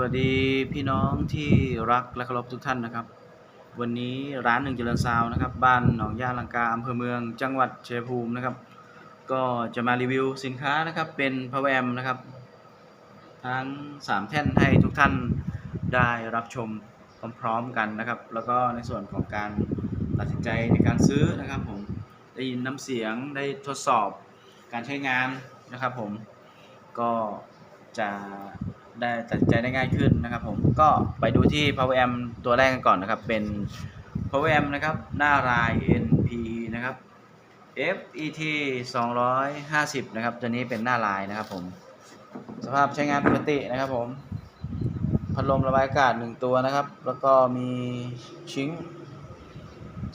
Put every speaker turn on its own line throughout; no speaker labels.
วัสดีพี่น้องที่รักและเคารพทุกท่านนะครับ วันนี้ร้านหนึ่งเจริญซาวนะครับ บ้านหนองย่าลังกาอำเภอเมืองจังหวัดชัยภูมินะครับ ก็จะมารีวิวสินค้านะครับเป็น Power Amp นะครับ ทั้ง 3 แท่นให้ทุกท่านได้รับชมพร้อมๆกันนะครับ แล้วก็ในส่วนของการตัดสินใจในการซื้อนะครับผมได้ยินน้ำเสียงได้ทดสอบการใช้งานนะครับผมก็จะ ได้ตัดใจได้ง่ายขึ้นนะครับผมก็ไปดูที่ Power Amp ตัวแรกกันก่อนนะครับ เป็น Power Amp นะครับ หน้าราย NP นะครับ FET 250 นะครับ ตัวนี้เป็นหน้าลายนะครับผม สภาพใช้งานปกตินะครับผม พัดลมระบายอากาศหนึ่งตัวนะครับ แล้วก็มีชิง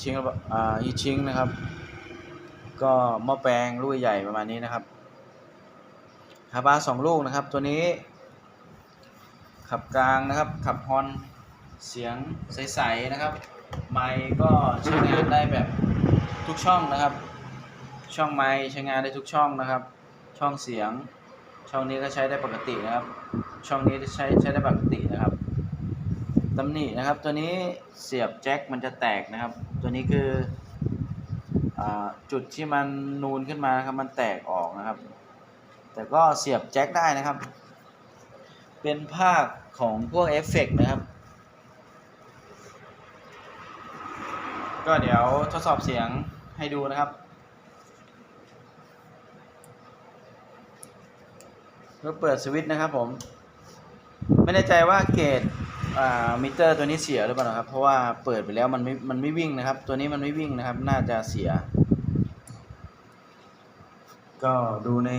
ชิงอ่าฮีชิงนะครับ ก็หม้อแปลงลูกใหญ่ประมาณนี้นะครับฮาบาสองลูกนะครับ ตัวนี้ ขับกลางนะครับ ขับฮอนเสียงใสๆนะครับ ไมค์ก็ใช้งานได้แบบทุกช่องนะครับ ช่องไมค์ใช้งานได้ทุกช่องนะครับ ช่องเสียง ช่องนี้ก็ใช้ได้ปกตินะครับ ช่องนี้ใช้ใช้ได้ปกตินะครับตำหนินะครับ ตัวนี้เสียบแจ็คมันจะแตกนะครับ ตัวนี้คืออจุดที่มันนูนขึ้นมานะครับมันแตกออกนะครับ แต่ก็เสียบแจ็คได้นะครับ เป็นภาค ของพวกเอฟเฟกต์นะครับ ก็เดี๋ยวทดสอบเสียงให้ดูนะครับเพื่อเปิดสวิตช์นะครับผม ไม่แน่ใจว่าเกจมิเตอร์ตัวนี้เสียหรือเปล่าครับ เพราะว่าเปิดไปแล้วมันไม่มันไม่วิ่งนะครับ ตัวนี้มันไม่วิ่งนะครับ น่าจะเสีย ก็ดูใน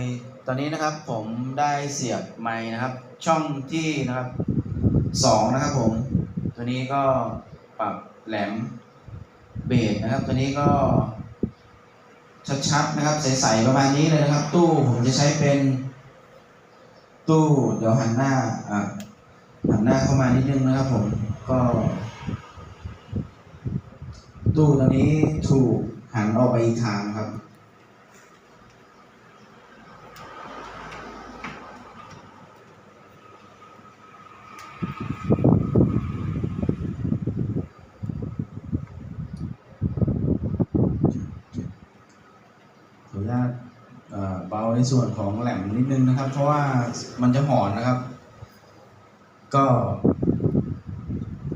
ตอนนี้นะครับผมได้เสียบไม้นะครับ ช่องที่นะครับสองนะครับผมตัวนี้ก็ปรับแหลมเบสนะครับ ตัวนี้ก็ชัดๆนะครับใสๆประมาณนี้เลยนะครับ ตู้ผมจะใช้เป็นตู้เดี๋ยวหันหน้าอะหันหน้าเข้ามานิดนึงนะครับผมก็ ตู้ตัวนี้ถูกหันออกไปอีกทางครับ ขออนุญาตเอ่อเบาใน ส่วนของแหลมนิดนึงนะครับ เพราะว่ามันจะหอนนะครับ ก็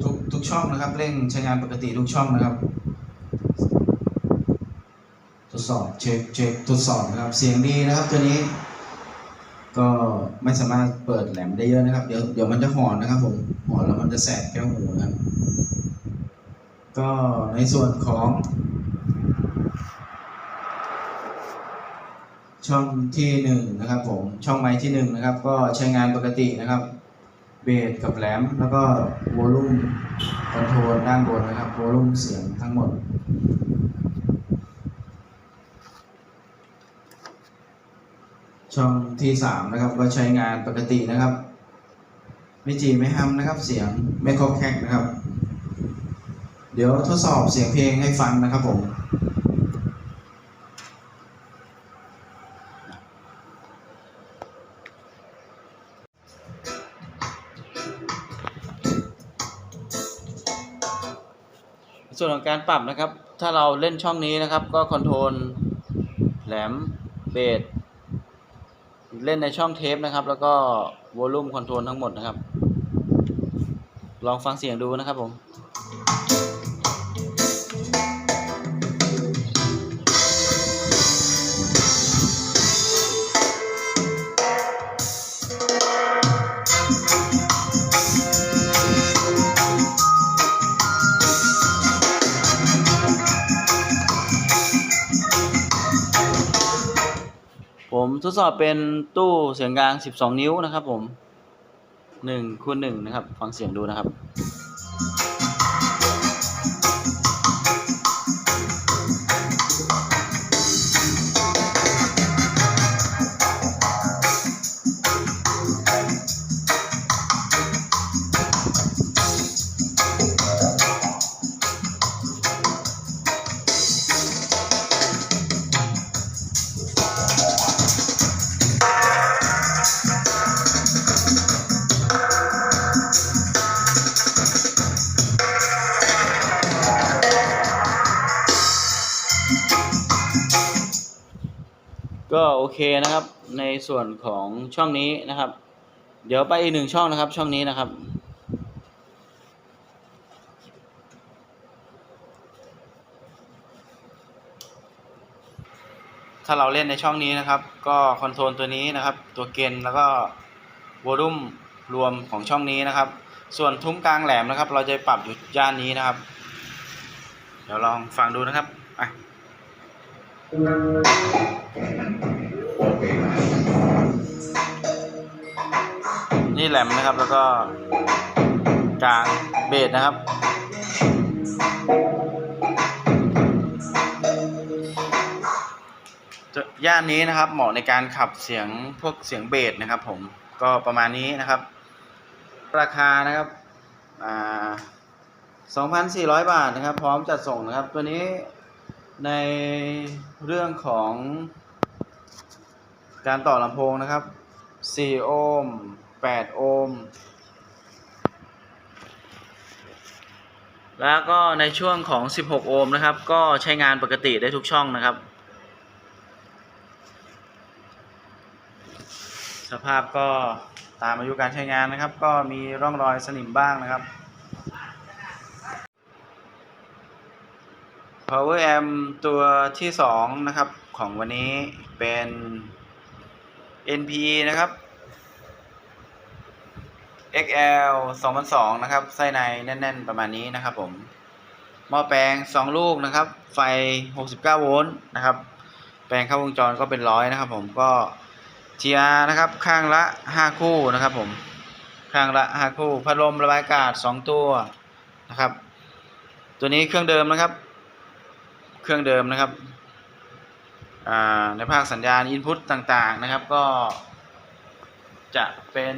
ทุกทุกช่องนะครับ เร่งใช้งานปกติทุกช่องนะครับ ทดสอบเช็คเช็คทดสอบนะครับ เสียงดีนะครับตัวนี้ ก็ไม่สามารถเปิดแหลมได้เยอะนะครับ เดี๋ยวเดี๋ยวมันจะหอนนะครับ ผมหอนแล้วมันจะแสบแก้วหูนะครับก็ในส่วนของ ช่องที่หนึ่งนะครับผมช่องไม้ที่หนึ่งนะครับ ก็ใช้งานปกตินะครับเบสกับแหลมแล้วก็วอลลุ่มคอนโทรลด้านบนนะครับวอลลุ่มเสียงทั้งหมด ช่องที่สามนะครับก็ใช้งานปกตินะครับ ไม่จีไม่ฮัมนะครับเสียงไม่คอกแคกนะครับ เดี๋ยวทดสอบเสียงเพลงให้ฟังนะครับผม วนของการปรับนะครับ ถ้าเราเล่นช่องนี้นะครับ ก็คอนโทรลแหลมเบสเล่นในช่องเทปนะครับ แล้วก็วอลลุ่มคอนโทรลทั้งหมดนะครับ ลองฟังเสียงดูนะครับผม ผมทดสอบเป็นตู้เสียงกลาง 12 นิ้วนะครับผม1คูณ1นะครับ ฟังเสียงดูนะครับ ก็โอเคนะครับ ในส่วนของช่องนี้นะครับ เดี๋ยวไปอีกหนึ่งช่องนะครับ ช่องนี้นะครับ ถ้าเราเล่นในช่องนี้นะครับ ก็คอนโทรลตัวนี้นะครับ ตัวเกณฑ์แล้วก็วอลุ่มรวมของช่องนี้นะครับ ส่วนทุ้มกลางแหลมนะครับ เราจะปรับอยู่ย่านนี้นะครับ เดี๋ยวลองฟังดูนะครับอะ นี่แหลมนะครับแล้วก็กลางเบสนะครับย่านนี้นะครับเหมาะในการขับเสียงพวกเสียงเบสนะครับ ผมก็ประมาณนี้นะครับ ราคานะครับอ่า2,400 บาทนะครับ พร้อมจัดส่งนะครับ ตัวนี้ ในเรื่องของการต่อลำโพงนะครับ 4 โอห์ม 8 โอห์ม แล้วก็ในช่วงของ 16 โอห์มนะครับ ก็ใช้งานปกติได้ทุกช่องนะครับ สภาพก็ตามอายุการใช้งานนะครับ ก็มีร่องรอยสนิมบ้างนะครับ Power Amp ตัวที่ 2 นะครับของวันนี้เป็น NPE นะครับ XL 2002 นะครับ ไส้ในแน่น ๆ ประมาณนี้นะครับผม หม้อแปลง 2 ลูกนะครับ ไฟ 69 โวลต์นะครับ แปลงเข้าวงจรก็เป็นร้อยนะครับผมก็ TR นะครับ ข้างละ 5 คู่นะครับผม ข้างละ 5 คู่ พัดลมระบายอากาศ 2 ตัวนะครับ ตัวนี้เครื่องเดิมนะครับ เครื่องเดิมนะครับในภาคสัญญาณ Input ต่างๆนะครับก็จะเป็น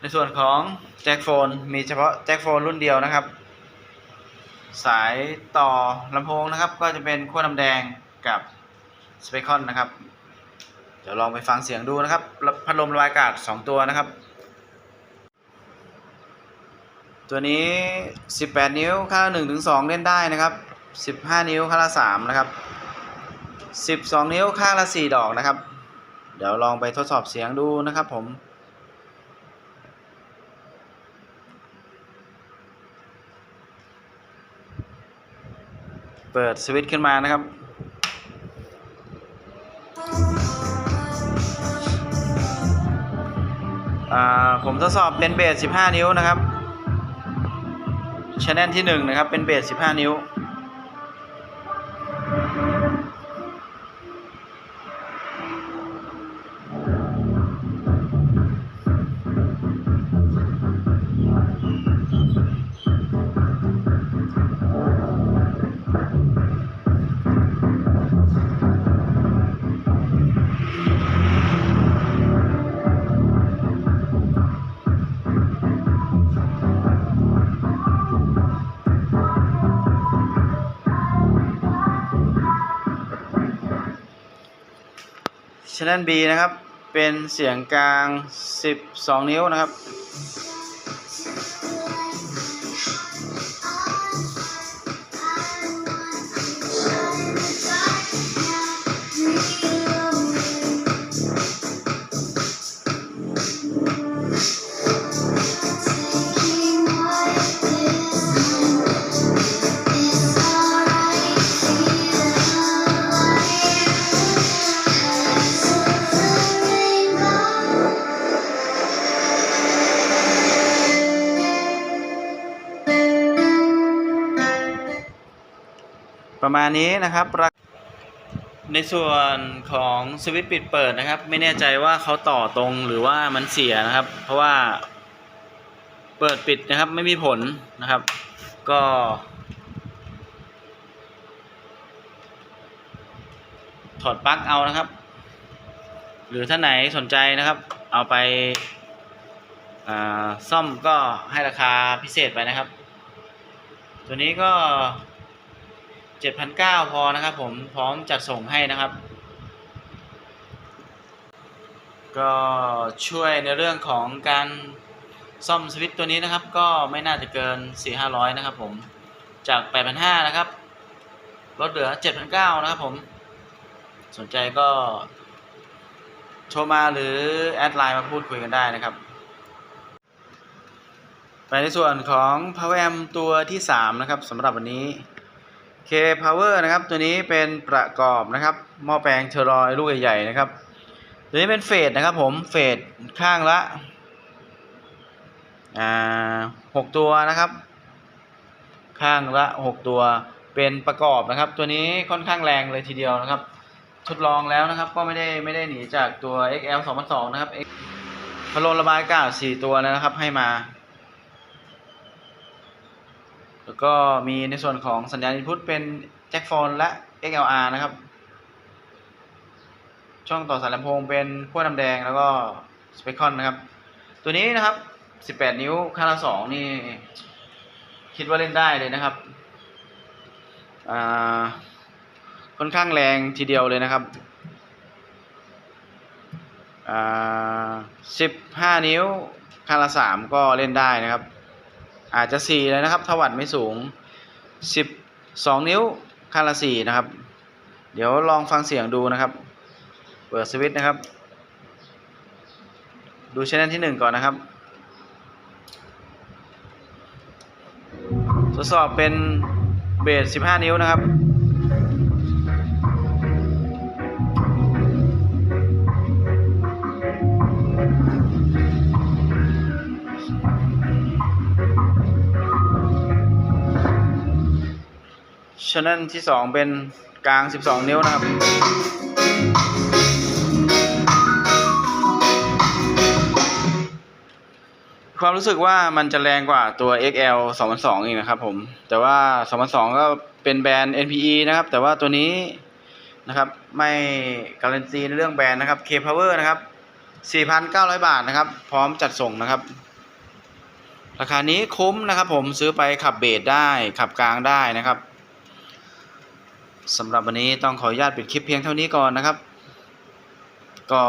ในส่วนของแจ็คโฟนมีเฉพาะแจ็คโฟนรุ่นเดียวนะครับ สายต่อลำโพงนะครับ ก็จะเป็นขั้วน้ำแดงกับสเปคอนนะครับ เดี๋ยวลองไปฟังเสียงดูนะครับ พัดลมระบายอากาศ 2 ตัวนะครับ ตัวนี้ 18 นิ้วข้า1ถึง2เล่นได้นะครับ 15 นิ้วข้างละ3นะครับ 12 นิ้วข้างละ 4 ดอกนะครับ เดี๋ยวลองไปทดสอบเสียงดูนะครับผมเปิดสวิตช์ขึ้นมานะครับอ่าผมทดสอบเป็นเบส 15 นิ้วนะครับชแนลที่ 1 นะครับ เป็นเบส 15 นิ้ว Channel B นะครับ เป็นเสียงกลาง 12 นิ้วนะครับ มาณนี้นะครับ ในส่วนของสวิตช์ปิดเปิดนะครับ ไม่แน่ใจว่าเขาต่อตรงหรือว่ามันเสียนะครับ เพราะว่าเปิดปิดนะครับไม่มีผลนะครับ ก็ถอดปลั๊กเอานะครับ หรือถ้าไหนสนใจนะครับ เอาไปาซ่อมก็ให้ราคาพิเศษไปนะครับ ตัวนี้ก็ 7,900 พอนะครับผมพร้อมจัดส่งให้นะครับ ก็ช่วยในเรื่องของการซ่อมสวิตตัวนี้นะครับ ก็ไม่น่าจะเกิน 4-500 นะครับผมจาก 8,500 นะครับลดเหลือ 7,900 นะครับผม สนใจก็โทรมาหรือแอดไลน์มาพูดคุยกันได้นะครับ ไปในส่วนของ Power Amp ตัวที่ 3 นะครับสำหรับวันนี้ K Power นะครับ ตัวนี้เป็นประกอบนะครับหม้อแปลงเทอรอยลูกใหญ่ๆนะครับ ตัวนี้เป็นเฟสนะครับผมเฟสข้างละอ่าหกตัวนะครับ ข้างละหกตัวเป็นประกอบนะครับ ตัวนี้ค่อนข้างแรงเลยทีเดียวนะครับ ทดลองแล้วนะครับ ก็ไม่ได้ไม่ได้หนีจากตัว XL 2002 นะครับพัดลมระบายอากาศ4ตัวนะครับให้มา แล้วก็มีในส่วนของสัญญาณ input เป็นแจ็คโฟนและ XLR นะครับ ช่องต่อสายลำโพงเป็นขั้วน้ำแดงแล้วก็สเปคคอนนะครับ ตัวนี้นะครับ 18 นิ้วข้าละ2นี่ คิดว่าเล่นได้เลยนะครับ ค่อนข้างแรงทีเดียวเลยนะครับ 15 นิ้วข้าละ3ก็เล่นได้นะครับ อาจจะ4เลยนะครับ ถ้าวัดไม่สูง12นิ้วข้างละ4นะครับ เดี๋ยวลองฟังเสียงดูนะครับ เปิดสวิตช์นะครับ ดูชแนลที่1ก่อนนะครับ ทดสอบเป็นเบส15นิ้วนะครับ ชแนลที่ 2 เป็นกลาง 12 นิ้วนะครับ ความรู้สึกว่ามันจะแรงกว่าตัว XL 2002 อีกนะครับผม แต่ว่า 2002 ก็เป็นแบรนด์ NPE นะครับ แต่ว่าตัวนี้นะครับ ไม่การันตีในเรื่องแบรนด์นะครับ K Power นะครับ 4,900 บาทนะครับ พร้อมจัดส่งนะครับราคานี้คุ้มนะครับผมซื้อไปขับเบสได้ขับกลางได้นะครับ สำหรับวันนี้ต้องขออนุญาตปิดคลิปเพียงเท่านี้ก่อนนะครับ ก็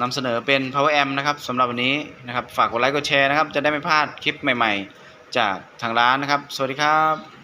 นำเสนอเป็น Power Amp นะครับสำหรับวันนี้นะครับ ฝากกดไลค์กดแชร์นะครับ จะได้ไม่พลาดคลิปใหม่ ๆ จากทางร้านนะครับ สวัสดีครับ